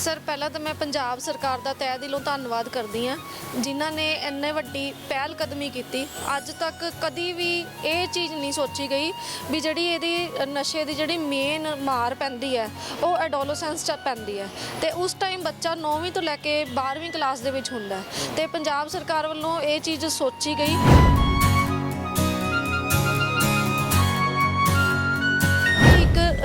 Sir, ਪਹਿਲਾਂ ਤਾਂ ਮੈਂ ਪੰਜਾਬ ਸਰਕਾਰ ਦਾ ਤਹਿ ਦਿਲੋਂ ਧੰਨਵਾਦ ਕਰਦੀ ਹਾਂ, ਜਿਨ੍ਹਾਂ ਨੇ ਇੰਨੇ ਵੱਡੀ ਪਹਿਲ ਕਦਮੀ ਕੀਤੀ। ਅੱਜ ਤੱਕ ਕਦੀ ਵੀ ਇਹ ਚੀਜ਼ ਨਹੀਂ ਸੋਚੀ ਗਈ ਵੀ ਜਿਹੜੀ ਇਹਦੀ, ਨਸ਼ੇ ਦੀ ਜਿਹੜੀ ਮੇਨ ਮਾਰ ਪੈਂਦੀ ਹੈ, ਉਹ ਐਡੋਲੋਸੈਂਸ ਚ ਪੈਂਦੀ ਹੈ। ਤੇ ਉਸ ਟਾਈਮ ਬੱਚਾ 9ਵੀਂ ਤੋਂ ਲੈ ਕੇ 12ਵੀਂ ਕਲਾਸ ਦੇ ਵਿੱਚ ਹੁੰਦਾ ਹੈ। ਤੇ ਪੰਜਾਬ ਸਰਕਾਰ ਵੱਲੋਂ ਇਹ ਚੀਜ਼ ਸੋਚੀ ਗਈ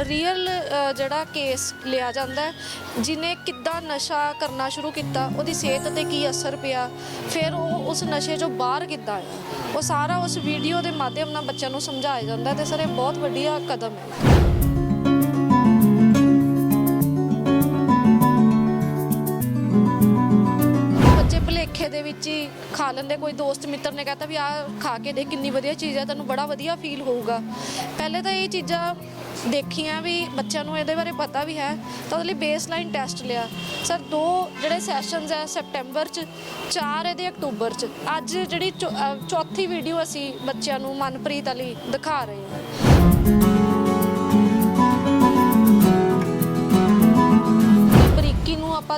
ਰੀਅਲ ਜਿਹੜਾ ਕੇਸ ਲਿਆ ਜਾਂਦਾ ਹੈ, ਜਿਹਨੇ ਕਿੱਦਾਂ ਨਸ਼ਾ ਕਰਨਾ ਸ਼ੁਰੂ ਕੀਤਾ ਉਹਦੀ ਸਿਹਤ ਤੇ ਕੀ ਅਸਰ ਪਿਆ ਫਿਰ ਉਹ ਉਸ ਨਸ਼ੇ ਚੋਂ ਬਾਹਰ ਕਿੱਦਾਂ ਆਇਆ? ਉਹ ਸਾਰਾ ਉਸ ਵੀਡੀਓ ਦੇ ਮਾਧਿਅਮ ਨਾਲ ਬੱਚਿਆਂ ਨੂੰ ਸਮਝਾਇਆ ਜਾਂਦਾ ਹੈ ਤੇ ਸਰ ਇਹ ਬਹੁਤ ਵਧੀਆ ਕਦਮ ਹੈ। ਭੁਲੇਖੇ ਦੇ ਵਿੱਚ ਹੀ ਖਾ ਲੈਂਦੇ। ਕੋਈ ਦੋਸਤ ਮਿੱਤਰ ਨੇ ਕਹਤਾ ਵੀ ਆ ਖਾ ਕੇ ਦੇ ਕਿੰਨੀ ਵਧੀਆ ਚੀਜ਼ ਹੈ ਤੈਨੂੰ ਬੜਾ ਵਧੀਆ ਫੀਲ ਹੋਊਗਾ। ਪਹਿਲੇ ਤਾਂ ਇਹ ਚੀਜ਼ਾਂ ਦੇਖੀਆਂ ਵੀ ਬੱਚਿਆਂ ਨੂੰ ਇਹਦੇ ਬਾਰੇ ਪਤਾ ਵੀ ਹੈ, ਤਾਂ ਉਹਦੇ ਲਈ ਬੇਸਲਾਈਨ ਟੈਸਟ ਲਿਆ। ਸਰ, ਦੋ ਜਿਹੜੇ ਸੈਸ਼ਨਸ ਹੈ ਸੈਪਟੈਂਬਰ ਚ, ਚਾਰ ਇਹਦੇ ਅਕਤੂਬਰ ਚ। ਅੱਜ ਜਿਹੜੀ ਚੌਥੀ ਵੀਡੀਓ ਅਸੀਂ ਬੱਚਿਆਂ ਨੂੰ ਮਨਪ੍ਰੀਤ ਵਾਲੀ ਦਿਖਾ ਰਹੇ ਹਾਂ।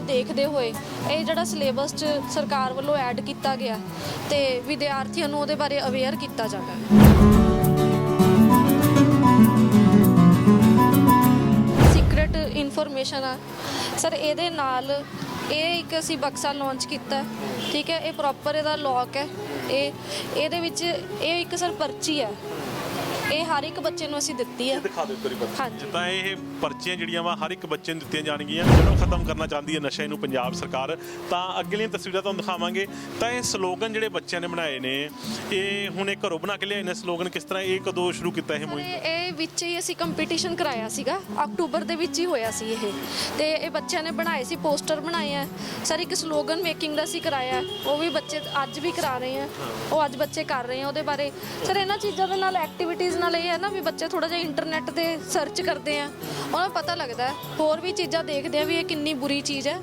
ਦੇਖਦੇ ਹੋਏ ਇਹ ਜਿਹੜਾ ਸਿਲੇਬਸ ਚ ਸਰਕਾਰ ਵੱਲੋਂ ਐਡ ਕੀਤਾ ਗਿਆ ਤੇ ਵਿਦਿਆਰਥੀਆਂ ਨੂੰ ਉਹਦੇ ਬਾਰੇ ਅਵੇਅਰ ਕੀਤਾ ਜਾਵੇ ਸੀਕ੍ਰੇਟ ਇਨਫੋਰਮੇਸ਼ਨ ਆ। ਸਰ ਇਹਦੇ ਨਾਲ ਇਹ ਇੱਕ ਅਸੀਂ ਬਕਸਾ ਲਾਂਚ ਕੀਤਾ। ਠੀਕ ਹੈ, ਇਹ ਪ੍ਰੋਪਰ ਇਹਦਾ ਲੌਕ ਹੈ। ਇਹ, ਇਹਦੇ ਵਿੱਚ ਇਹ ਇੱਕ ਸਰ ਪਰਚੀ ਹੈ। ਇਹ ਹਰ ਇੱਕ ਬੱਚੇ ਨੂੰ ਅਸੀਂ ਦਿੱਤੀ ਹੈ ਦਿਖਾ ਦਿਓ ਤੇਰੀ ਪਰਚੀ ਹਾਂਜੀ। ਜਿੱਦਾਂ ਇਹ ਪਰਚੀਆਂ ਜਿਹੜੀਆਂ ਵਾ ਹਰ ਇੱਕ ਬੱਚੇ ਨੂੰ ਦਿੱਤੀਆਂ ਜਾਣਗੀਆਂ ਜਿਹੜਾ ਖਤਮ ਕਰਨਾ ਚਾਹੁੰਦੀ ਹੈ ਨਸ਼ੇ ਨੂੰ ਪੰਜਾਬ ਸਰਕਾਰ ਤਾਂ ਅਗਲੀਆਂ ਤਸਵੀਰਾਂ ਤੁਹਾਨੂੰ ਦਿਖਾਵਾਂਗੇ। ਤਾਂ ਇਹ ਸਲੋਗਨ ਜਿਹੜੇ ਬੱਚਿਆਂ ਨੇ ਬਣਾਏ ਨੇ ਇਹ ਹੁਣ ਇਹ ਘਰੋਂ ਬਣਾ ਕੇ ਲਿਆਏ ਨੇ ਸਲੋਗਨ ਕਿਸ ਤਰ੍ਹਾਂ ਇਹ ਕਦੋਂ ਸ਼ੁਰੂ ਕੀਤਾ ਇਹ ਮੁਹਿੰਮ? ਇਹ ਇਹ ਵਿੱਚ ਹੀ ਅਸੀਂ ਕੰਪੀਟੀਸ਼ਨ ਕਰਾਇਆ ਸੀਗਾ ਅਕਤੂਬਰ ਦੇ ਵਿੱਚ ਹੀ ਹੋਇਆ ਸੀ ਇਹ। ਤੇ ਇਹ ਬੱਚਿਆਂ ਨੇ ਬਣਾਏ ਸੀ ਪੋਸਟਰ ਬਣਾਏ ਆ। ਸਰ ਇੱਕ ਸਲੋਗਨ ਮੇਕਿੰਗ ਦਾ ਸੀ ਕਰਾਇਆ ਉਹ ਵੀ ਬੱਚੇ ਅੱਜ ਵੀ ਕਰਾ ਰਹੇ ਆ ਉਹ ਅੱਜ ਬੱਚੇ ਕਰ ਰਹੇ ਆ ਉਹਦੇ ਬਾਰੇ। ਸਰ ਇਹਨਾਂ ਚੀਜ਼ਾਂ ਦੇ ਨਾਲ ਐਕਟੀਵਿਟੀਜ਼ ਨਾਲ ਇਹ ਹੈ ਨਾ ਵੀ ਬੱਚੇ ਥੋੜਾ ਜਿਹਾ ਇੰਟਰਨੈਟ ਤੇ ਸਰਚ ਕਰਦੇ ਆ ਉਹਨਾਂ ਨੂੰ ਪਤਾ ਲੱਗਦਾ ਹੈ। ਹੋਰ ਵੀ ਚੀਜ਼ਾਂ ਦੇਖਦੇ ਆ ਵੀ ਇਹ ਕਿੰਨੀ ਬੁਰੀ ਚੀਜ਼ ਹੈ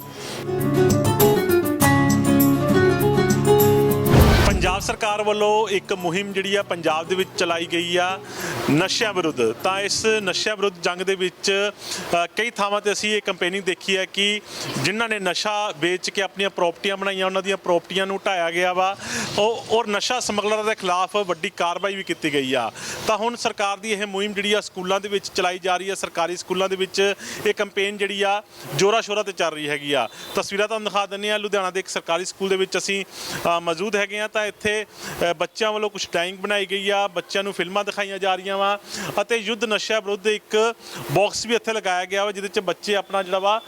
ਪੰਜਾਬ ਸਰਕਾਰ ਵੱਲੋਂ ਇੱਕ ਮੁਹਿੰਮ ਜਿਹੜੀ ਆ ਪੰਜਾਬ ਦੇ ਵਿੱਚ ਚਲਾਈ ਗਈ ਆ ਨਸ਼ਿਆਂ ਵਿਰੁੱਧ। ਤਾਂ ਇਸ ਨਸ਼ਿਆਂ ਵਿਰੁੱਧ ਜੰਗ ਦੇ ਵਿੱਚ ਅ, ਕਈ ਥਾਵਾਂ ਤੇ ਅਸੀਂ ਇਹ ਕੰਪੇਨਿੰਗ ਦੇਖੀ ਹੈ ਕਿ ਜਿਨ੍ਹਾਂ ਨੇ ਨਸ਼ਾ ਵੇਚ ਕੇ ਆਪਣੀਆਂ ਪ੍ਰਾਪਰਟੀਆਂ ਬਣਾਈਆਂ ਉਹਨਾਂ ਦੀਆਂ ਪ੍ਰਾਪਰਟੀਆਂ ਨੂੰ ਢਾਇਆ ਗਿਆ ਵਾ। ਉਹ ਔਰ ਨਸ਼ਾ ਸਮਗਲਰਾਂ ਦੇ ਖਿਲਾਫ ਵੱਡੀ ਕਾਰਵਾਈ ਵੀ ਕੀਤੀ ਗਈ ਆ। ਤਾਂ ਹੁਣ ਸਰਕਾਰ ਦੀ ਇਹ ਮੁਹਿੰਮ ਜਿਹੜੀ ਆ ਸਕੂਲਾਂ ਦੇ ਵਿੱਚ ਚਲਾਈ ਜਾ ਰਹੀ ਹੈ ਸਰਕਾਰੀ ਸਕੂਲਾਂ ਦੇ ਵਿੱਚ ਇਹ ਕੰਪੇਨ ਜਿਹੜੀ ਆ ਜੋਰਾ ਸ਼ੋਰਾ ਤੇ ਚੱਲ ਰਹੀ ਹੈਗੀ ਆ। ਤਸਵੀਰਾਂ ਤੁਹਾਨੂੰ ਦਿਖਾ ਦਿੰਦੇ ਆ ਲੁਧਿਆਣਾ ਦੇ ਇੱਕ ਸਰਕਾਰੀ ਸਕੂਲ ਦੇ ਵਿੱਚ ਅਸੀਂ ਅ, ਮੌਜੂਦ ਹੈਗੇ ਆ ਤਾਂ ਇੱਥੇ ਬੱਚਿਆਂ ਵੱਲੋਂ ਕੁਝ ਡਰਾਇੰਗ ਬਣਾਈ ਗਈ ਆ, ਬੱਚਿਆਂ ਨੂੰ ਫਿਲਮਾਂ ਦਿਖਾਈਆਂ ਜਾ ਰਹੀਆਂ ਵਾ ਅਤੇ ਯੁੱਧ ਨਸ਼ਾ ਵਿਰੁੱਧ ਇੱਕ ਬਾਕਸ ਵੀ ਇੱਥੇ ਲਗਾਇਆ ਗਿਆ ਵਾ, ਜਿਹਦੇ ਵਿੱਚ ਬੱਚੇ ਆਪਣਾ ਜਿਹੜਾ ਵਾ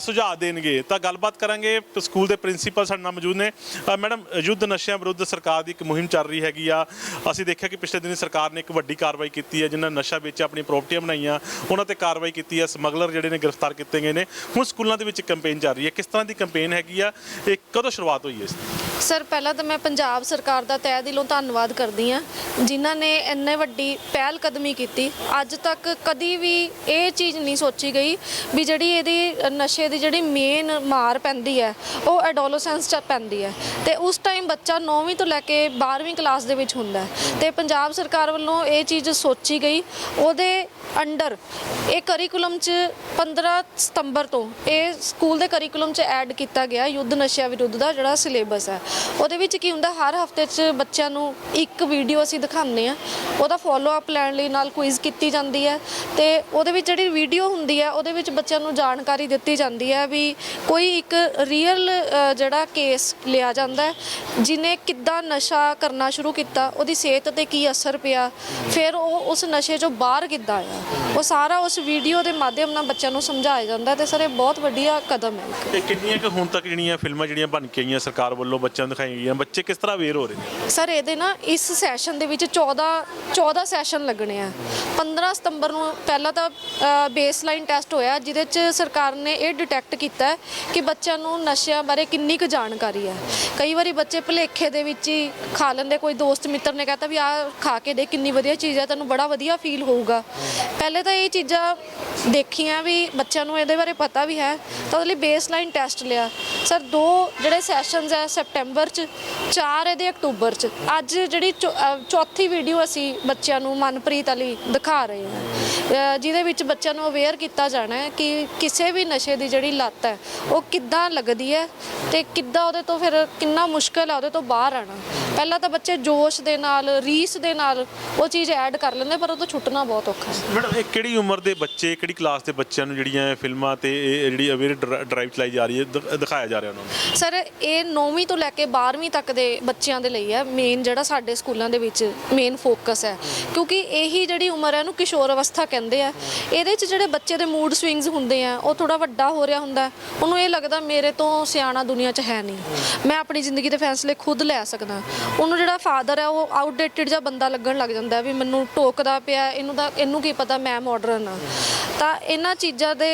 ਸੁਝਾਅ ਦੇਣਗੇ। ਤਾਂ ਗੱਲਬਾਤ ਕਰਾਂਗੇ ਸਕੂਲ ਦੇ ਪ੍ਰਿੰਸੀਪਲ ਸਾਡੇ ਨਾਲ ਮੌਜੂਦ ਨੇ। ਮੈਡਮ, ਯੁੱਧ ਨਸ਼ਿਆਂ ਵਿਰੁੱਧ ਸਰਕਾਰ ਦੀ ਇੱਕ ਮੁਹਿੰਮ ਚੱਲ ਰਹੀ ਹੈਗੀ ਆ। ਅਸੀਂ ਦੇਖਿਆ ਕਿ ਪਿਛਲੇ ਦਿਨੀ ਸਰਕਾਰ ਨੇ ਇੱਕ ਵੱਡੀ ਕਾਰਵਾਈ ਕੀਤੀ ਹੈ ਜਿਨ੍ਹਾਂ ਨੇ ਨਸ਼ਾ ਵੇਚਿਆ ਆਪਣੀ ਪ੍ਰਾਪਰਟੀਆਂ ਬਣਾਈਆਂ, ਉਹਨਾਂ ਤੇ ਕਾਰਵਾਈ ਕੀਤੀ ਹੈ। ਸਮਗਲਰ ਜਿਹੜੇ ਨੇ ਗ੍ਰਿਫਤਾਰ ਕੀਤੇ ਗਏ ਨੇ। ਹੁਣ ਸਕੂਲਾਂ ਦੇ ਵਿੱਚ ਕੈਂਪੇਨ ਚੱਲ ਰਹੀ ਹੈ। ਕਿਸ ਤਰ੍ਹਾਂ ਦੀ ਕੈਂਪੇਨ ਹੈਗੀ ਆ, ਇਹ ਕਦੋਂ ਸ਼ੁਰੂਆਤ ਹੋਈ ਹੈ ਇਸ ਦੀ? ਸਰ, ਪਹਿਲਾਂ ਤਾਂ ਮੈਂ ਪੰਜਾਬ ਸਰਕਾਰ ਦਾ ਤਹਿ ਦਿਲੋਂ ਧੰਨਵਾਦ ਕਰਦੀ ਹਾਂ, ਜਿਨ੍ਹਾਂ ਨੇ ਇੰਨੇ ਵੱਡੀ ਪਹਿਲ ਕਦਮੀ ਕੀਤੀ। ਅੱਜ ਤੱਕ ਕਦੀ ਵੀ ਇਹ ਚੀਜ਼ ਨਹੀਂ ਸੋਚੀ ਗਈ ਵੀ ਜਿਹੜੀ ਇਹਦੀ ਨਸ਼ੇ ਦੀ ਜਿਹੜੀ ਮੇਨ ਮਾਰ ਪੈਂਦੀ ਹੈ, ਉਹ ਐਡੋਲੋਸੈਂਸ ਚ ਪੈਂਦੀ ਹੈ। ਤੇ ਉਸ ਟਾਈਮ ਬੱਚਾ 9ਵੀਂ ਤੋਂ ਲੈ ਕੇ 12ਵੀਂ ਕਲਾਸ ਦੇ ਵਿੱਚ ਹੁੰਦਾ ਹੈ। ਤੇ ਪੰਜਾਬ ਸਰਕਾਰ ਵੱਲੋਂ ਇਹ ਚੀਜ਼ ਸੋਚੀ ਗਈ, ਉਹਦੇ ਅੰਡਰ ਇਹ ਕਰਿਕੂਲਮ ਚ 15 ਸਤੰਬਰ ਤੋਂ ਇਹ ਸਕੂਲ ਦੇ ਕਰਿਕੂਲਮ ਚ ਐਡ ਕੀਤਾ ਗਿਆ ਯੁੱਧ ਨਸ਼ਿਆਂ ਵਿਰੁੱਧ ਦਾ ਜਿਹੜਾ ਸਿਲੇਬਸ ਹੈ। ਉਹਦੇ ਵਿੱਚ ਕੀ ਹੁੰਦਾ, ਹਰ ਹਫ਼ਤੇ ਚ ਬੱਚਿਆਂ ਨੂੰ ਇੱਕ ਵੀਡੀਓ ਅਸੀਂ ਦਿਖਾਉਂਦੇ ਆ ਉਹਦਾ ਫੋਲੋ ਅਪ ਲੈਣ ਲਈ ਨਾਲ ਕੁਇਜ਼ ਕੀਤੀ ਜਾਂਦੀ ਹੈ ਤੇ ਉਹਦੇ ਵਿੱਚ ਜਿਹੜੀ ਵੀਡੀਓ ਹੁੰਦੀ ਹੈ, ਉਹਦੇ ਵਿੱਚ ਬੱਚਿਆਂ ਨੂੰ ਜਾਣਕਾਰੀ ਦਿੱਤੀ ਜਾਂਦੀ ਹੈ ਵੀ ਕੋਈ ਇੱਕ ਰੀਅਲ ਜਿਹੜਾ ਕੇਸ ਲਿਆ ਜਾਂਦਾ ਹੈ, ਜਿਹਨੇ ਕਿੱਦਾਂ ਨਸ਼ਾ ਕਰਨਾ ਸ਼ੁਰੂ ਕੀਤਾ, ਉਹਦੀ ਸਿਹਤ ਤੇ ਕੀ ਅਸਰ ਪਿਆ, ਫਿਰ ਉਹ ਉਸ ਨਸ਼ੇ ਚੋਂ ਬਾਹਰ ਕਿੱਦਾਂ ਆਇਆ। ਉਹ ਸਾਰਾ ਉਸ ਵੀਡੀਓ ਦੇ ਮਾਧਿਅਮ ਨਾਲ ਬੱਚਿਆਂ ਨੂੰ ਸਮਝਾਇਆ ਜਾਂਦਾ ਹੈ ਤੇ ਸਰ ਇਹ ਬਹੁਤ ਵਧੀਆ ਕਦਮ ਹੈ ਤੇ ਕਿੰਨੀਆਂ ਕੁ ਹੁਣ ਤੱਕ ਜਿਹੜੀਆਂ ਫਿਲਮਾਂ ਜਿਹੜੀਆਂ ਬਣ ਕੇ ਆਈਆਂ ਸਰਕਾਰ ਵੱਲੋਂ ਬੱਚਿਆਂ ਦਿਖਾਈਆਂ ਗਈਆਂ ਬੱਚੇ ਕਿਸ ਤਰ੍ਹਾਂ ਅਵੇਅਰ ਹੋ ਰਹੇ ਨੇ? ਸਰ, ਇਹਦੇ ਨਾ ਇਸ ਸੈਸ਼ਨ ਦੇ ਵਿੱਚ 14 14 ਸੈਸ਼ਨ ਲੱਗਣੇ ਆ। 15 ਸਤੰਬਰ ਨੂੰ ਪਹਿਲਾਂ ਤਾਂ ਬੇਸਲਾਈਨ ਟੈਸਟ ਹੋਇਆ, ਜਿਹਦੇ ਚ ਸਰਕਾਰ ਨੇ ਇਹ ਡਿਟੈਕਟ ਕੀਤਾ ਕਿ ਬੱਚਿਆਂ ਨੂੰ ਨਸ਼ਿਆਂ ਬਾਰੇ ਕਿੰਨੀ ਕੁ ਜਾਣਕਾਰੀ ਹੈ। ਕਈ ਵਾਰੀ ਬੱਚੇ ਭੁਲੇਖੇ ਦੇ ਵਿੱਚ ਹੀ ਖਾ ਲੈਂਦੇ, ਕੋਈ ਦੋਸਤ ਮਿੱਤਰ ਨੇ ਕਹਤਾ ਵੀ ਆ ਖਾ ਕੇ ਦੇ, ਕਿੰਨੀ ਵਧੀਆ ਚੀਜ਼ ਹੈ, ਤੈਨੂੰ ਬੜਾ ਵਧੀਆ ਫੀਲ ਹੋਊਗਾ। ਪਹਿਲੇ ਤਾਂ ਇਹ ਚੀਜ਼ਾਂ ਦੇਖੀਆਂ ਵੀ ਬੱਚਿਆਂ ਨੂੰ ਇਹਦੇ ਬਾਰੇ ਪਤਾ ਵੀ ਹੈ, ਤਾਂ ਉਹਦੇ ਲਈ ਬੇਸਲਾਈਨ ਟੈਸਟ ਲਿਆ। ਸਰ, ਦੋ ਜਿਹੜੇ ਸੈਸ਼ਨਸ ਹੈ, ਸੈਪਟੈਂਬਰ ਚ, ਚਾਰ ਇਹਦੇ ਅਕਤੂਬਰ ਚ। ਅੱਜ ਜਿਹੜੀ ਚੌ- ਅਹ ਚੌਥੀ ਵੀਡੀਓ ਅਸੀਂ ਬੱਚਿਆਂ ਨੂੰ ਮਨਪ੍ਰੀਤ ਵਾਲੀ ਦਿਖਾ ਰਹੇ ਹਾਂ। ਅਹ ਜਿਹਦੇ ਵਿੱਚ ਬੱਚਿਆਂ ਨੂੰ ਅਵੇਅਰ ਕੀਤਾ ਜਾਣਾ ਹੈ ਕਿ ਕਿਸੇ ਵੀ ਨਸ਼ੇ ਦੀ ਜਿਹੜੀ ਲੱਤ ਹੈ, ਉਹ ਕਿੱਦਾਂ ਲੱਗਦੀ ਹੈ ਤੇ ਕਿੱਦਾਂ ਉਹਦੇ ਤੋਂ ਫਿਰ ਕਿੰਨਾ ਮੁਸ਼ਕਲ ਹੈ ਉਹਦੇ ਤੋਂ ਬਾਹਰ ਆਣਾ ਪਹਿਲਾਂ ਤਾਂ ਬੱਚੇ ਜੋਸ਼ ਦੇ ਨਾਲ ਰੀਸ ਦੇ ਨਾਲ ਉਹ ਚੀਜ਼ ਐਡ ਕਰ ਲੈਂਦੇ ਪਰ ਉਹ ਤੋਂ ਛੁੱਟਣਾ ਬਹੁਤ ਔਖਾ ਹੈ। ਮੈਡਮ ਇਹ ਕਿਹੜੀ ਉਮਰ ਦੇ ਬੱਚੇ ਕਿਹੜੀ ਕਲਾਸ ਦੇ ਬੱਚਿਆਂ ਨੂੰ ਜਿਹੜੀਆਂ ਇਹ ਫਿਲਮਾਂ ਤੇ ਇਹ ਜਿਹੜੀ ਅਵੇਅਰ ਡਰਾਈਵ ਚਲਾਈ ਜਾ ਰਹੀ ਹੈ ਦਿਖ- ਦਿਖਾਇਆ ਜਾ ਰਿਹਾ ਉਹਨਾਂ ਨੂੰ? ਸਰ ਇਹ 9ਵੀਂ ਤੋਂ ਲੈ ਕੇ 12ਵੀਂ ਤੱਕ ਦੇ ਬੱਚਿਆਂ ਦੇ ਲਈ ਹੈ ਮੇਨ ਜਿਹੜਾ ਸਾਡੇ ਸਕੂਲਾਂ ਦੇ ਵਿੱਚ ਮੇਨ ਫੋਕਸ ਹੈ। ਕਿਉਂਕਿ ਇਹੀ ਜਿਹੜੀ ਉਮਰ ਹੈ ਇਹਨੂੰ ਕਿਸ਼ੋਰ ਅਵਸਥਾ ਕਹਿੰਦੇ ਆ। ਇਹਦੇ 'ਚ ਜਿਹੜੇ ਬੱਚੇ ਦੇ ਮੂਡ ਸਵਿੰਗਸ ਹੁੰਦੇ ਆ ਉਹ ਥੋੜਾ ਵੱਡਾ ਹੋ ਰਿਹਾ ਹੁੰਦਾ ਹੈ। ਉਹਨੂੰ ਇਹ ਲੱਗਦਾ ਮੇਰੇ ਤੋਂ ਸਿਆਣਾ ਦੁਨੀਆ 'ਚ ਹੈ ਨਹੀਂ। ਮੈਂ ਆਪਣੀ ਜ਼ਿੰਦਗੀ ਦੇ ਫੈਸਲੇ ਖੁਦ ਲੈ ਸਕਦਾ। ਉਹਨੂੰ ਜਿਹੜਾ ਫਾਦਰ ਹੈ ਉਹ ਆਊਟਡੇਟਡ ਜਿਹਾ ਬੰਦਾ ਲੱਗਣ ਲੱਗ ਜਾਂਦਾ ਵੀ ਮੈਨੂੰ ਟੋਕਦਾ ਪਿਆ, ਇਹਨੂੰ ਦਾ ਇਹਨੂੰ ਕੀ ਪਤਾ ਮੈਂ ਮਾਡਰਨ ਆ। ਤਾਂ ਇਹਨਾਂ ਚੀਜ਼ਾਂ ਦੇ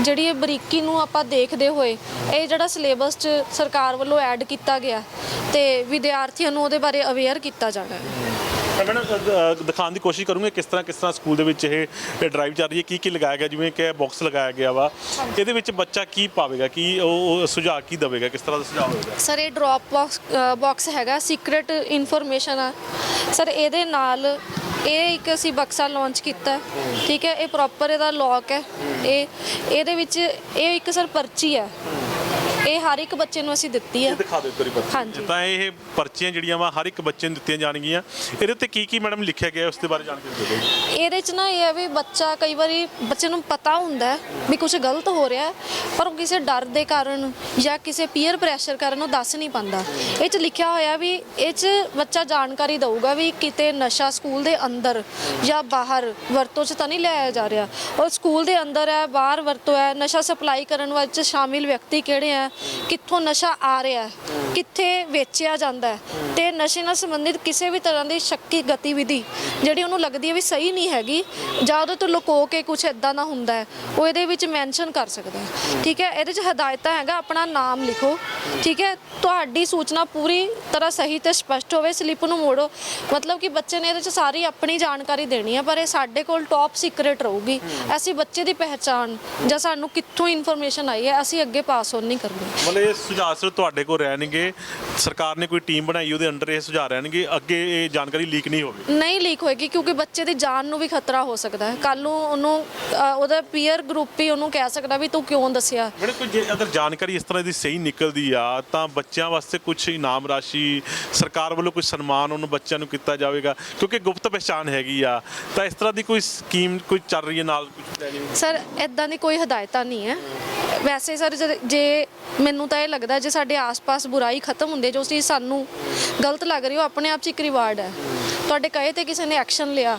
ਜਿਹੜੀ ਇਹ ਬਰੀਕੀ ਨੂੰ ਆਪਾਂ ਦੇਖਦੇ ਹੋਏ, ਇਹ ਜਿਹੜਾ ਸਿਲੇਬਸ 'ਚ ਸਰਕਾਰ ਵੱਲੋਂ ਐਡ ਕੀਤਾ ਗਿਆ ਤੇ ਵਿਦਿਆਰਥੀਆਂ ਨੂੰ ਉਹਦੇ ਬਾਰੇ ਅਵੇਅਰ ਕੀਤਾ ਜਾਣਾ ਹੈ। ਤਾਂ ਮੈਡਮ ਅ, ਅ, ਦਿਖਾਉਣ ਦੀ ਕੋਸ਼ਿਸ਼ ਕਰੂੰਗੇ ਕਿਸ ਤਰ੍ਹਾਂ ਕਿਸ ਤਰ੍ਹਾਂ ਸਕੂਲ ਦੇ ਵਿੱਚ ਇਹ ਡਰਾਈਵ ਚੱਲ ਰਹੀ ਹੈ ਕੀ ਕੀ ਲਗਾਇਆ ਗਿਆ ਜਿਵੇਂ ਕਿ ਬਾਕਸ ਲਗਾਇਆ ਗਿਆ ਵਾ। ਇਹਦੇ ਵਿੱਚ ਬੱਚਾ ਕੀ ਪਾਵੇਗਾ ਕੀ ਉਹ ਉਹ ਸੁਝਾਅ ਕੀ ਦੇਵੇਗਾ ਕਿਸ ਤਰ੍ਹਾਂ ਦਾ ਸੁਝਾਅ ਹੋਵੇਗਾ? ਸਰ ਇਹ ਡ੍ਰੌਪ ਬਾਕਸ ਬਾਕਸ ਹੈਗਾ ਸੀਕ੍ਰੇਟ ਇਨਫੋਰਮੇਸ਼ਨ ਆ। ਸਰ ਇਹਦੇ ਨਾਲ ਇਹ ਇੱਕ ਅਸੀਂ ਬਕਸਾ ਲਾਂਚ ਕੀਤਾ। ਠੀਕ ਹੈ ਇਹ ਪ੍ਰੋਪਰ ਇਹਦਾ ਲੌਕ ਹੈ। ਇਹ ਇਹਦੇ ਵਿੱਚ ਇਹ ਇੱਕ ਸਰ ਪਰਚੀ ਹੈ। ਇਹ ਹਰ ਇੱਕ ਬੱਚੇ ਨੂੰ ਅਸੀਂ ਦਿੱਤੀ ਹੈ ਇਹ ਦਿਖਾ ਦਿਓ ਤੇਰੀ ਪਰਚੀ ਹਾਂਜੀ। ਤਾਂ ਇਹ ਪਰਚੀਆਂ ਜਿਹੜੀਆਂ ਵਾ ਹਰ ਇੱਕ ਬੱਚੇ ਨੂੰ ਦਿੱਤੀਆਂ ਜਾਣਗੀਆਂ। ਇਹਦੇ ਉੱਤੇ ਕੀ ਕੀ ਮੈਡਮ ਲਿਖਿਆ ਗਿਆ ਉਸ ਦੇ ਬਾਰੇ ਜਾਣਕਾਰੀ ਦਿਓ। ਇਹਦੇ ਚ ਨਾ ਇਹ ਹੈ ਵੀ ਬੱਚਾ ਕਈ ਵਾਰੀ ਬੱਚੇ ਨੂੰ ਪਤਾ ਹੁੰਦਾ ਹੈ ਵੀ ਕੁਝ ਗਲਤ ਹੋ ਰਿਹਾ ਹੈ ਪਰ ਉਹ ਕਿਸੇ ਡਰ ਦੇ ਕਾਰਨ ਜਾਂ ਕਿਸੇ ਪੀਅਰ ਪ੍ਰੈਸ਼ਰ ਕਾਰਨ ਉਹ ਦੱਸ ਨਹੀਂ ਪਾਉਂਦਾ। ਇਹ ਚ ਲਿਖਿਆ ਹੋਇਆ ਵੀ ਇਹ ਚ ਬੱਚਾ ਜਾਣਕਾਰੀ ਦਊਗਾ ਵੀ ਕਿਤੇ ਨਸ਼ਾ ਸਕੂਲ ਦੇ ਅੰਦਰ ਜਾਂ ਬਾਹਰ ਵਰਤੋਂ ਚ ਤਾਂ ਨਹੀਂ ਲਿਆਇਆ ਜਾ ਰਿਹਾ। ਉਹ ਸਕੂਲ ਦੇ ਅੰਦਰ ਹੈ ਬਾਹਰ ਵਰਤੋਂ ਹੈ ਨਸ਼ਾ ਸਪਲਾਈ ਕਰਨ ਵਿੱਚ ਸ਼ਾਮਿਲ ਵਿਅਕਤੀ ਕਿਹੜੇ ਆ ਕਿੱਥੋਂ ਨਸ਼ਾ ਆ ਰਿਹਾ ਕਿੱਥੇ ਵੇਚਿਆ ਜਾਂਦਾ ਹੈ ਤੇ ਨਸ਼ੇ ਨਾਲ ਸੰਬੰਧਿਤ ਕਿਸੇ ਵੀ ਤਰ੍ਹਾਂ ਦੀ ਸ਼ੱਕੀ ਗਤੀਵਿਧੀ ਜਿਹੜੀ ਉਹਨੂੰ ਲੱਗਦੀ ਹੈ ਵੀ ਸਹੀ ਨਹੀਂ ਹੈਗੀ ਜਾਂ ਉਹਦੇ ਤੋਂ ਲੁਕੋ ਕੇ ਕੁਝ ਇਦਾਂ ਦਾ ਹੁੰਦਾ ਹੈ, ਉਹ ਇਹਦੇ ਵਿੱਚ ਮੈਂਸ਼ਨ ਕਰ ਸਕਦਾ ਠੀਕ ਹੈ, ਇਹਦੇ 'ਚ ਹਦਾਇਤਾਂ ਹੈਗਾ, ਆਪਣਾ ਨਾਮ ਲਿਖੋ। ਠੀਕ ਹੈ, ਤੁਹਾਡੀ ਸੂਚਨਾ ਪੂਰੀ ਤਰ੍ਹਾਂ ਸਹੀ ਤੇ ਸਪਸ਼ਟ ਹੋਵੇ, ਸਲਿੱਪ ਨੂੰ ਮੋੜੋ। ਮਤਲਬ ਕਿ ਬੱਚੇ ਨੇ ਇਹਦੇ 'ਚ ਸਾਰੀ ਆਪਣੀ ਜਾਣਕਾਰੀ ਦੇਣੀ ਹੈ ਪਰ ਇਹ ਸਾਡੇ ਕੋਲ ਟੌਪ ਸੀਕ੍ਰੇਟ ਰਹੂਗੀ। ਅਸੀਂ ਬੱਚੇ ਦੀ ਪਹਿਚਾਣ ਜਾਂ ਸਾਨੂੰ ਕਿੱਥੋਂ ਇਨਫੋਰਮੇਸ਼ਨ ਆਈ ਹੈ, ਅਸੀਂ ਅੱਗੇ ਪਾਸ ਔਨ ਨਹੀਂ ਕਰਨੀ। ਮਤਲਬ ਇਹ ਸੁਝਾਅ ਸਿਰਫ ਤੁਹਾਡੇ ਕੋਲ ਰਹਿਣਗੇ ਸਰਕਾਰ ਨੇ ਕੋਈ ਟੀਮ ਬਣਾਈ ਉਹਦੇ ਅੰਡਰ ਇਹ ਸੁਝਾਅ ਰਹਿਣਗੇ ਅੱਗੇ ਇਹ ਜਾਣਕਾਰੀ ਲੀਕ ਨਹੀਂ ਹੋਵੇ। ਨਹੀਂ ਲੀਕ ਹੋਏਗੀ ਕਿਉਂਕਿ ਬੱਚੇ ਦੀ ਜਾਨ ਨੂੰ ਵੀ ਖਤਰਾ ਹੋ ਸਕਦਾ ਹੈ। ਕੱਲ ਨੂੰ ਉਹਨੂੰ ਅ, ਉਹਦਾ ਪੀਅਰ ਗਰੁੱਪ ਹੀ ਉਹਨੂੰ ਕਹਿ ਸਕਦਾ ਵੀ ਤੂੰ ਕਿਉਂ ਦੱਸਿਆ? ਮੈਡਮ ਕੋਈ ਜੇ ਅਗਰ ਜਾਣਕਾਰੀ ਇਸ ਤਰ੍ਹਾਂ ਦੀ ਸਹੀ ਨਿਕਲਦੀ ਆ ਤਾਂ ਬੱਚਿਆਂ ਵਾਸਤੇ ਕੁਝ ਇਨਾਮ ਰਾਸ਼ੀ ਸਰਕਾਰ ਵੱਲੋਂ ਕੋਈ ਸਨਮਾਨ ਉਹਨੂੰ ਬੱਚਿਆਂ ਨੂੰ ਕੀਤਾ ਜਾਵੇਗਾ ਕਿਉਂਕਿ ਗੁਪਤ ਪਛਾਣ ਹੈਗੀ ਆ ਤਾਂ ਇਸ ਤਰ੍ਹਾਂ ਦੀ ਕੋਈ ਸਕੀਮ ਕੋਈ ਚੱਲ ਰਹੀ ਹੈ ਨਾਲ? ਕੁਝ ਸਰ ਇਦਾਂ ਦੀ ਕੋਈ ਹਦਾਇਤਾਂ ਨਹੀਂ ਹੈ। ਵੈਸੇ ਸਰ ਜੇ- ਮੈਨੂੰ ਤਾਂ ਇਹ ਲੱਗਦਾ ਜੇ ਸਾਡੇ ਆਸ-ਪਾਸ ਬੁਰਾਈ ਖਤਮ ਹੁੰਦੀ ਜੋ ਚੀਜ਼ ਸਾਨੂੰ ਗਲਤ ਲੱਗ ਰਹੀ ਹੈ, ਉਹ ਆਪਣੇ ਆਪ 'ਚ ਇੱਕ ਰਿਵਾਰਡ ਹੈ। ਤੁਹਾਡੇ ਕਹੇ ਤੇ ਕਿਸੇ ਨੇ ਐਕਸ਼ਨ ਲਿਆ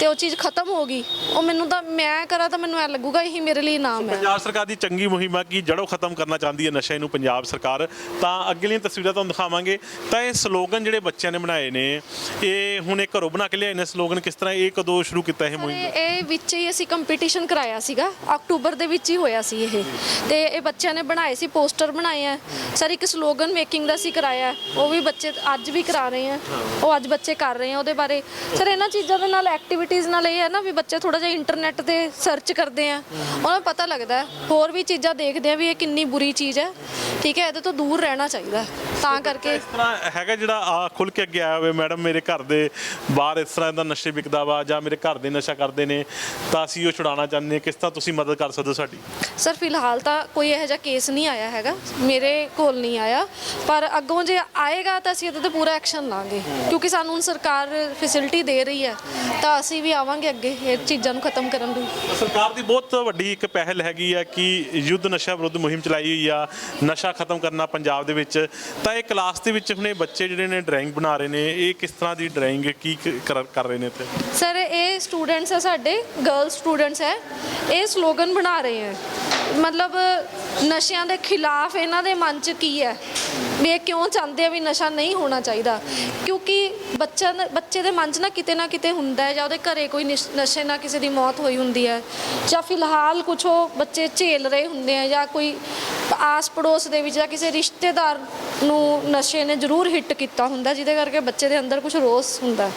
ਤੇ ਉਹ ਚੀਜ਼ ਖਤਮ ਹੋ ਗਈ। ਉਹ ਮੈਨੂੰ ਤਾਂ ਮੈਂ ਕਰਾਂ ਤਾਂ ਮੈਨੂੰ ਐ ਲੱਗੂਗਾ ਇਹੀ ਮੇਰੇ ਲਈ ਇਨਾਮ ਹੈ। ਪੰਜਾਬ ਸਰਕਾਰ ਦੀ ਚੰਗੀ ਮੁਹਿੰਮ ਆ ਕਿ ਜੜੋਂ ਖਤਮ ਕਰਨਾ ਚਾਹੁੰਦੀ ਹੈ ਨਸ਼ੇ ਨੂੰ ਪੰਜਾਬ ਸਰਕਾਰ। ਤਾਂ ਅੱਗਲੀਆਂ ਤਸਵੀਰਾਂ ਤੁਹਾਨੂੰ ਦਿਖਾਵਾਂਗੇ। ਤਾਂ ਇਹ ਸਲੋਗਨ ਜਿਹੜੇ ਬੱਚਿਆਂ ਨੇ ਬਣਾਏ ਨੇ ਇਹ ਹੁਣ ਇਹ ਘਰੋਂ ਬਣਾ ਕੇ ਲਿਆਏ ਨੇ ਸਲੋਗਨ। ਕਿਸ ਤਰ੍ਹਾਂ ਇਹ ਕਦੋਂ ਸ਼ੁਰੂ ਕੀਤਾ ਇਹ ਮੁਹਿੰਮ? ਇਹ ਇਹ ਵਿੱਚ ਹੀ ਅਸੀਂ ਕੰਪੀਟੀਸ਼ਨ ਕਰਾਇਆ ਸੀਗਾ। ਅਕਤੂਬਰ ਦੇ ਵਿੱਚ ਹੀ ਹੋਇਆ ਸੀ ਇਹ। ਤੇ ਇਹ ਬੱਚਿਆਂ ਨੇ ਬਣਾਏ ਸੀ ਪੋਸਟਰ ਬਣਾਏ ਆ। ਸਰ ਇੱਕ ਸਲੋਗਨ ਮੇਕਿੰਗ ਦਾ ਸੀ ਕਰਾਇਆ। ਉਹ ਵੀ ਬੱਚੇ ਅੱਜ ਵੀ ਕਰਾ ਰਹੇ ਆ। ਉਹ ਅੱਜ ਬੱਚੇ ਕਰ ਰਹੇ ਆ ਉਹਦੇ ਬਾਰੇ। ਸਰ ਇਹਨਾਂ ਚੀਜ਼ਾਂ ਦੇ ਨਾਲ ਐਕਟੀਵਿਟੀਜ਼ ਨਾਲ ਇਹ ਹੈ ਨਾ ਵੀ ਬੱਚੇ ਥੋੜਾ ਜਿਹਾ ਇੰਟਰਨੈਟ ਤੇ ਸਰਚ ਕਰਦੇ ਆ ਉਹਨਾਂ ਨੂੰ ਪਤਾ ਲੱਗਦਾ ਹੈ। ਹੋਰ ਵੀ ਚੀਜ਼ਾਂ ਦੇਖਦੇ ਆ ਵੀ ਇਹ ਕਿੰਨੀ ਬੁਰੀ ਚੀਜ਼ ਹੈ ਠੀਕ ਹੈ, ਇਹਦੇ ਤੋਂ ਦੂਰ ਰਹਿਣਾ ਚਾਹੀਦਾ ਹੈ। ਤਾਂ ਕਰਕੇ ਇਸ ਤਰ੍ਹਾਂ ਹੈਗਾ ਜਿਹੜਾ ਆ ਖੁੱਲ ਕੇ ਅੱਗੇ ਆਇਆ ਹੋਵੇ ਮੈਡਮ ਮੇਰੇ ਘਰ ਦੇ ਬਾਹਰ ਇਸ ਤਰ੍ਹਾਂ ਦਾ ਨਸ਼ੇ ਵਿਕਦਾ ਵਾ ਜਾਂ ਮੇਰੇ ਘਰ ਦੇ ਨਸ਼ਾ ਕਰਦੇ ਨੇ ਤਾਂ ਅਸੀਂ ਉਹ ਛੁਡਾਉਣਾ ਚਾਹੁੰਦੇ ਹਾਂ। ਕਿਸ ਤਰ੍ਹਾਂ ਤੁਸੀਂ ਮਦਦ ਕਰ ਸਕਦੇ ਹੋ ਸਾਡੀ? ਸਰ ਫਿਲਹਾਲ ਤਾਂ ਕੋਈ ਇਹੋ ਜਿਹਾ ਕੇਸ ਨਹੀਂ ਆਇਆ ਹੈਗਾ। ਮੇਰੇ ਕੋਲ ਨਹੀਂ ਆਇਆ। ਪਰ ਅੱਗੋਂ ਜੇ ਆਏਗਾ ਤਾਂ ਅਸੀਂ ਇਹਦੇ ਤੇ ਪੂਰਾ ਐਕਸ਼ਨ ਲਾਂਗੇ। ਕਿਉਂਕਿ ਸਾਨੂੰ ਹੁਣ ਸਰਕਾਰ ਫੈਸਿਲਿਟੀ ਦੇ ਰਹੀ ਹੈ। ਤਾਂ ਅਸੀਂ ਵੀ ਆਵਾਂਗੇ ਅੱਗੇ ਇਹ ਚੀਜ਼ਾਂ ਨੂੰ ਖਤਮ ਕਰਨ ਲਈ। ਸਰਕਾਰ ਦੀ ਬਹੁਤ ਵੱਡੀ ਇੱਕ ਪਹਿਲ ਹੈਗੀ ਆ ਕਿ ਯੁੱਧ ਨਸ਼ਾ ਵਿਰੁੱਧ ਮੁਹਿੰਮ ਚਲਾਈ ਹੋਈ ਆ। ਨਸ਼ਾ ਖਤਮ ਕਰਨਾ ਪੰਜਾਬ ਦੇ ਵਿੱਚ। ਤਾਂ ਇਹ ਕਲਾਸ ਦੇ ਵਿੱਚ ਹੁਣੇ ਬੱਚੇ ਜਿਹੜੇ ਨੇ ਡਰਾਇੰਗ ਬਣਾ ਰਹੇ ਨੇ, ਇਹ ਕਿਸ ਤਰ੍ਹਾਂ ਦੀ ਡਰਾਇੰਗ ਕੀ ਕਰ ਕਰ ਰਹੇ ਨੇ ਇੱਥੇ? ਸਰ, ਇਹ ਸਟੂਡੈਂਟਸ ਹੈ ਸਾਡੇ, ਗਰਲ ਸਟੂਡੈਂਟਸ ਹੈ। ਇਹ ਸਲੋਗਨ ਬਣਾ ਰਹੇ ਹੈ। ਮਤਲਬ ਨਸ਼ਿਆਂ ਦੇ ਖਿਲਾਫ ਇਹਨਾਂ ਦੇ ਮਨ 'ਚ ਕੀ ਹੈ? ਵੀ ਇਹ ਕਿਉਂ ਚਾਹੁੰਦੇ ਆ ਵੀ ਨਸ਼ਾ ਨਹੀਂ ਹੋਣਾ ਚਾਹੀਦਾ? ਕਿਉਂਕਿ ਬੱਚਾ ਨਾ- ਬੱਚੇ ਦੇ ਮਨ 'ਚ ਨਾ ਕਿਤੇ ਨਾ ਕਿਤੇ ਹੁੰਦਾ ਹੈ, ਜਾਂ ਉਹਦੇ ਘਰੇ ਕੋਈ ਨਿਸ਼- ਨਸ਼ੇ ਨਾਲ ਕਿਸੇ ਦੀ ਮੌਤ ਹੋਈ ਹੁੰਦੀ ਹੈ, ਜਾਂ ਫਿਲਹਾਲ ਕੁਝ ਉਹ ਬੱਚੇ ਝੇਲ ਰਹੇ ਹੁੰਦੇ ਆ, ਜਾਂ ਕੋਈ ਆਸ ਪੜੋਸ ਦੇ ਵਿੱਚ ਜਾਂ ਕਿਸੇ ਰਿਸ਼ਤੇਦਾਰ ਨੂੰ ਨਸ਼ੇ ਨੇ ਜ਼ਰੂਰ ਹਿੱਟ ਕੀਤਾ ਹੁੰਦਾ, ਜਿਹਦੇ ਕਰਕੇ ਬੱਚੇ ਦੇ ਅੰਦਰ ਕੁਝ ਰੋਸ ਹੁੰਦਾ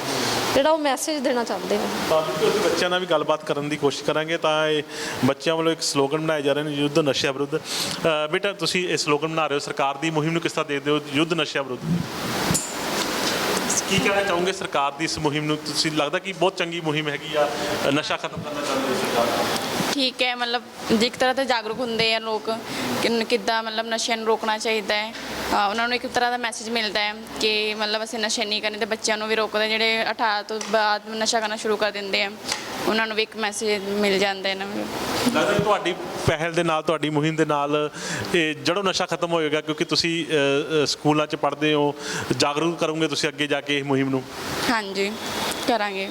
ਜਿਹੜਾ ਉਹ ਮੈਸੇਜ ਦੇਣਾ ਚਾਹੁੰਦੇ ਨੇ ਤਾਂ ਬਿਲਕੁਲ ਬੱਚਿਆਂ ਨਾਲ ਵੀ ਗੱਲਬਾਤ ਕਰਨ ਦੀ ਕੋਸ਼ਿਸ਼ ਕਰਾਂਗੇ ਤਾਂ ਇਹ ਬੱਚਿਆਂ ਵੱਲੋਂ ਇੱਕ ਸਲੋਗਨ ਬਣਾਏ ਜਾ ਰਹੇ ਨੇ, ਯੁੱਧ ਨਸ਼ਿਆਂ ਵਿਰੁੱਧ। ਬੇਟਾ, ਤੁਸੀਂ ਇਹ ਸਲੋਗਨ ਬਣਾ ਰਹੇ ਹੋ, ਸਰਕਾਰ ਦੀ ਮੁਹਿੰਮ ਨੂੰ ਕਿਸ ਤਰ੍ਹਾਂ ਦੇਖਦੇ ਹੋ, ਯੁੱਧ ਨਸ਼ਿਆਂ ਵਿਰੁੱਧ? ਕੀ ਕਹਿਣਾ ਚਾਹੋਗੇ ਸਰਕਾਰ ਦੀ ਇਸ ਮੁਹਿੰਮ ਨੂੰ? ਤੁਸੀਂ ਲੱਗਦਾ ਕਿ ਬਹੁਤ ਚੰਗੀ ਮੁਹਿੰਮ ਹੈਗੀ ਆ, ਨਸ਼ਾ ਖਤਮ ਕਰਨਾ ਚਾਹੁੰਦੇ ਹੋ ਸਰਕਾਰ? ਠੀਕ ਹੈ ਮਤਲਬ ਜੇ ਇੱਕ ਤਰ੍ਹਾਂ ਤੋਂ ਜਾਗਰੂਕ ਹੁੰਦੇ ਆ ਲੋਕ ਕਿ ਕਿੱਦਾਂ ਮਤਲਬ ਨਸ਼ਿਆਂ ਨੂੰ ਰੋਕਣਾ ਚਾਹੀਦਾ ਹੈ। ਅ, ਉਹਨਾਂ ਨੂੰ ਇੱਕ ਤਰ੍ਹਾਂ ਦਾ ਮੈਸੇਜ ਮਿਲਦਾ ਹੈ ਕਿ ਮਤਲਬ ਅਸੀਂ ਨਸ਼ੇ ਨਹੀਂ ਕਰਨੇ ਤੇ ਬੱਚਿਆਂ ਨੂੰ ਵੀ ਰੋਕਦੇ ਜਿਹੜੇ 18 ਤੋਂ ਬਾਅਦ ਨਸ਼ਾ ਕਰਨਾ ਸ਼ੁਰੂ ਕਰ ਦਿੰਦੇ ਆ। ਉਹਨਾਂ ਨੂੰ ਵੀ ਇੱਕ ਮੈਸੇਜ ਮਿਲ ਜਾਂਦਾ ਹੈ ਨਾ। ਲੱਗਦਾ ਕਿ ਤੁਹਾਡੀ ਪਹਿਲ ਦੇ ਨਾਲ ਤੁਹਾਡੀ ਮੁਹਿੰਮ ਦੇ ਨਾਲ ਇਹ ਜੜੋਂ ਨਸ਼ਾ ਖਤਮ ਹੋਏਗਾ ਕਿਉਂਕਿ ਤੁਸੀਂ ਅ, ਅ, ਸਕੂਲਾਂ 'ਚ ਪੜ੍ਹਦੇ ਹੋ ਜਾਗਰੂਕ ਕਰੋਗੇ ਤੁਸੀਂ ਅੱਗੇ ਜਾ ਕੇ ਇਹ ਮੁਹਿੰਮ ਨੂੰ? ਹਾਂਜੀ ਕਰਾਂਗੇ।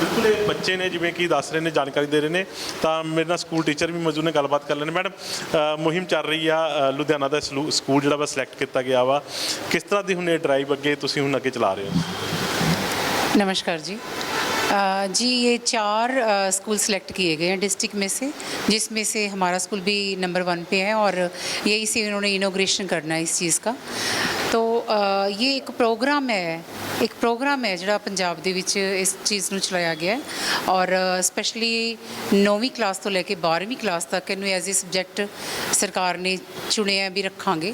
ਬਿਲਕੁਲ ਇਹ ਬੱਚੇ ਨੇ ਜਿਵੇਂ ਕਿ ਦੱਸ ਰਹੇ ਨੇ ਜਾਣਕਾਰੀ ਦੇ ਰਹੇ ਨੇ ਤਾਂ ਮੇਰੇ ਨਾਲ ਸਕੂਲ ਟੀਚਰ ਵੀ ਮੌਜੂਦ ਨੇ ਗੱਲਬਾਤ ਕਰ ਲੈਣੇ ਮੈਡਮ ਅ, ਮੁਹਿੰਮ ਚੱਲ ਰਹੀ ਆ ਅ, ਲੁਧਿਆਣਾ ਦਾ ਸਲੂ- ਸਕੂਲ ਜਿਹੜਾ ਵਾ ਸਿਲੈਕਟ ਕੀਤਾ ਗਿਆ ਵਾ ਕਿਸ ਤਰ੍ਹਾਂ ਦੀ ਹੁਣ ਇਹ ਡਰਾਈਵ ਅੱਗੇ ਤੁਸੀਂ ਹੁਣ ਅੱਗੇ ਚਲਾ ਰਹੇ ਹੋ नमस्कार जी अ, जी ये चार अ, स्कूल सेलेक्ट किए गए हैं डिस्ट्रिक्ट में से जिसमें से हमारा स्कूल भी नंबर वन पे है और यही से इन्होंने इनोग्रेशन करना है इस चीज़ का तो अ, ये एक प्रोग्राम है ਇੱਕ ਪ੍ਰੋਗਰਾਮ ਹੈ ਜਿਹੜਾ ਪੰਜਾਬ ਦੇ ਵਿੱਚ ਇਸ ਚੀਜ਼ ਨੂੰ ਚਲਾਇਆ ਗਿਆ ਹੈ ਔਰ ਸਪੈਸ਼ਲੀ 9ਵੀਂ ਕਲਾਸ ਤੋਂ ਲੈ ਕੇ 12ਵੀਂ ਕਲਾਸ ਤੱਕ ਇਹਨੂੰ ਐਜ਼ ਅ ਸਬਜੈਕਟ ਸਰਕਾਰ ਨੇ ਚੁਣਿਆ ਵੀ ਰੱਖਾਂਗੇ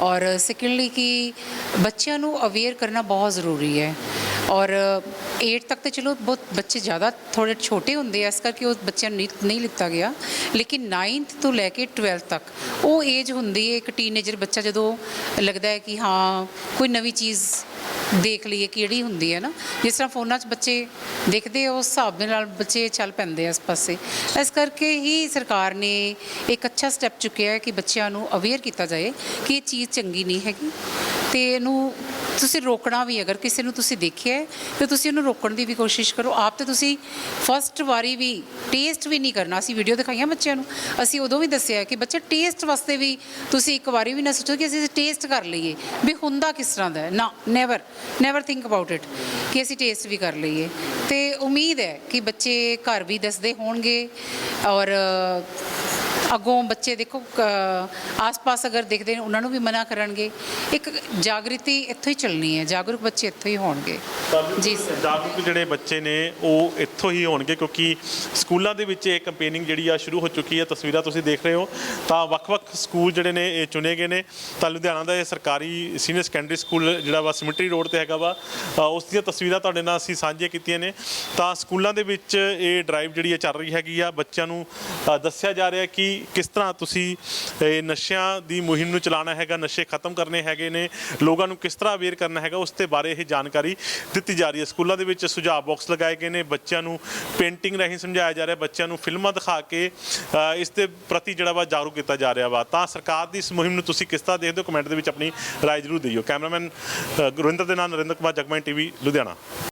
ਔਰ ਸੈਕੰਡਲੀ ਕਿ ਬੱਚਿਆਂ ਨੂੰ ਅਵੇਅਰ ਕਰਨਾ ਬਹੁਤ ਜ਼ਰੂਰੀ ਹੈ। ਔਰ 8 ਤੱਕ ਤੇ ਚਲੋ ਬਹੁਤ ਬੱਚੇ ਜ਼ਿਆਦਾ ਥੋੜੇ ਛੋਟੇ ਹੁੰਦੇ ਆ, ਇਸ ਕਰਕੇ ਉਹ ਬੱਚਿਆਂ ਨੂੰ ਨਹੀਂ ਲਿੱਤਾ ਗਿਆ। ਲੇਕਿਨ 9th ਤੋਂ ਲੈ ਕੇ 12th ਤੱਕ, ਉਹ ਏਜ ਹੁੰਦੀ ਹੈ, ਇੱਕ ਟੀਨੇਜਰ ਬੱਚਾ ਜਦੋਂ ਲੱਗਦਾ ਹੈ ਕਿ ਹਾਂ, ਕੋਈ ਨਵੀਂ ਚੀਜ਼ ਦੇਖ ਲਈਏ, ਕਿਹੜੀ ਹੁੰਦੀ ਹੈ ਨਾ, ਜਿਸ ਤਰ੍ਹਾਂ ਫੋਨਾਂ 'ਚ ਬੱਚੇ ਦੇਖਦੇ ਉਸ ਹਿਸਾਬ ਦੇ ਨਾਲ ਬੱਚੇ ਚੱਲ ਪੈਂਦੇ ਆ ਇਸ ਪਾਸੇ। ਇਸ ਕਰਕੇ ਹੀ ਸਰਕਾਰ ਨੇ ਇੱਕ ਅੱਛਾ ਸਟੈਪ ਚੁੱਕਿਆ ਹੈ ਕਿ ਬੱਚਿਆਂ ਨੂੰ ਅਵੇਅਰ ਕੀਤਾ ਜਾਏ ਕਿ ਇਹ ਚੀਜ਼ ਚੰਗੀ ਨਹੀਂ ਹੈਗੀ। ਤੇ ਇਹਨੂੰ ਤੁਸੀਂ ਰੋਕਣਾ ਵੀ ਅਗਰ ਕਿਸੇ ਨੂੰ ਤੁਸੀਂ ਦੇਖਿਆ ਹੈ, ਤੇ ਤੁਸੀਂ ਉਹਨੂੰ ਰੋਕਣ ਦੀ ਵੀ ਕੋਸ਼ਿਸ਼ ਕਰੋ। ਆਪ ਤੇ ਤੁਸੀਂ ਫਸਟ ਵਾਰੀ ਵੀ ਟੇਸਟ ਵੀ ਨਹੀਂ ਕਰਨਾ। ਅਸੀਂ ਵੀਡੀਓ ਦਿਖਾਈਆਂ ਬੱਚਿਆਂ ਨੂੰ। ਅਸੀਂ ਉਦੋਂ ਵੀ ਦੱਸਿਆ ਕਿ ਬੱਚੇ ਟੇਸਟ ਵਾਸਤੇ ਵੀ ਤੁਸੀਂ ਇੱਕ ਵਾਰੀ ਵੀ ਨਾ ਸੋਚੋ ਕਿ ਅਸੀਂ ਟੇਸਟ ਕਰ ਲਈਏ। ਵੀ ਹੁੰਦਾ ਕਿਸ ਤਰ੍ਹਾਂ ਦਾ ਨਾ never never think about it ਕਿ ਅਸੀਂ ਟੇਸਟ ਵੀ ਕਰ ਲਈਏ। ਤੇ ਉਮੀਦ ਹੈ ਕਿ ਬੱਚੇ ਘਰ ਵੀ ਦੱਸਦੇ ਹੋਣਗੇ ਔਰ ਅੱਗੋਂ ਬੱਚੇ ਦੇਖੋ ਆਸ-ਪਾਸ ਅਗਰ ਦੇਖਦੇ ਨੇ ਉਹਨਾਂ ਨੂੰ ਵੀ ਮਨਾ ਕਰਨਗੇ। ਇੱਕ ਜਾਗ੍ਰਿਤੀ ਇੱਥੋਂ ਹੀ ਚੱਲਣੀ ਹੈ ਜਾਗਰੂਕ ਬੱਚੇ ਇੱਥੋਂ ਹੀ ਹੋਣਗੇ। ਜੀ ਸਰ। ਜਾਗਰੂਕ ਜਿਹੜੇ ਬੱਚੇ ਨੇ ਉਹ ਇੱਥੋਂ ਹੀ ਹੋਣਗੇ ਕਿਉਂਕਿ ਸਕੂਲਾਂ ਦੇ ਵਿੱਚ ਇਹ ਕੰਪੇਨਿੰਗ ਜਿਹੜੀ ਆ ਸ਼ੁਰੂ ਹੋ ਚੁੱਕੀ ਹੈ ਤਸਵੀਰਾਂ ਤੁਸੀਂ ਦੇਖ ਰਹੇ ਹੋ। ਤਾਂ ਵੱਖ-ਵੱਖ ਸਕੂਲ ਜਿਹੜੇ ਨੇ ਇਹ ਚੁਣੇ ਗਏ ਨੇ। ਤਾਂ ਲੁਧਿਆਣਾ ਦਾ ਇਹ ਸਰਕਾਰੀ ਸੀਨੀਅਰ ਸੈਕੰਡਰੀ ਸਕੂਲ ਜਿਹੜਾ ਵਾ ਸਿਮਟਰੀ ਰੋਡ ਤੇ ਹੈਗਾ ਵਾ ਉਸ ਦੀਆਂ ਤਸਵੀਰਾਂ ਤੁਹਾਡੇ ਨਾਲ ਅਸੀਂ ਸਾਂਝੀਆਂ ਕੀਤੀਆਂ ਨੇ। ਤਾਂ ਸਕੂਲਾਂ ਦੇ ਵਿੱਚ ਇਹ ਡਰਾਈਵ ਜਿਹੜੀ ਹੈ ਚੱਲ ਰਹੀ ਹੈਗੀ ਆ ਬੱਚਿਆਂ ਨੂੰ ਦੱਸਿਆ ਜਾ ਰਿਹਾ ਕਿ ਕਿਸ ਤਰ੍ਹਾਂ ਤੁਸੀਂ ਇਹ ਨਸ਼ਿਆਂ ਦੀ ਮੁਹਿੰਮ ਨੂੰ ਚਲਾਉਣਾ ਹੈਗਾ ਨਸ਼ੇ ਖਤਮ ਕਰਨੇ ਹੈਗੇ ਨੇ ਲੋਕਾਂ ਨੂੰ ਕਿਸ ਤਰ੍ਹਾਂ ਅਵੇਅਰ ਕਰਨਾ ਹੈਗਾ ਉਸ ਦੇ ਬਾਰੇ ਇਹ ਜਾਣਕਾਰੀ ਦਿੱਤੀ ਜਾ ਰਹੀ ਹੈ। ਸਕੂਲਾਂ ਦੇ ਵਿੱਚ ਸੁਝਾਅ ਬਾਕਸ ਲਗਾਏ ਗਏ ਨੇ ਬੱਚਿਆਂ ਨੂੰ ਪੇਂਟਿੰਗ ਰਾਹੀਂ ਸਮਝਾਇਆ ਜਾ ਰਿਹਾ ਬੱਚਿਆਂ ਨੂੰ ਫਿਲਮਾਂ ਦਿਖਾ ਕੇ ਅ, ਇਸ ਦੇ ਪ੍ਰਤੀ ਜਿਹੜਾ ਵਾ ਜਾਗਰੂਕ ਕੀਤਾ ਜਾ ਰਿਹਾ ਵਾ। ਤਾਂ ਸਰਕਾਰ ਦੀ ਇਸ ਮੁਹਿੰਮ ਨੂੰ ਤੁਸੀਂ ਕਿਸ ਤਰ੍ਹਾਂ ਦੇਖਦੇ ਹੋ? ਕਮੈਂਟ ਦੇ ਵਿੱਚ ਆਪਣੀ ਰਾਏ ਜ਼ਰੂਰ ਦਿਓ। ਕੈਮਰਾਮੈਨ ਅ, ਗੁਰਵਿੰਦਰ ਦੇ ਨਾਲ ਨਰਿੰਦਰ ਕੁਮਾਰ ਜਗਮੈਨ ਟੀਵੀ ਲੁਧਿਆਣਾ।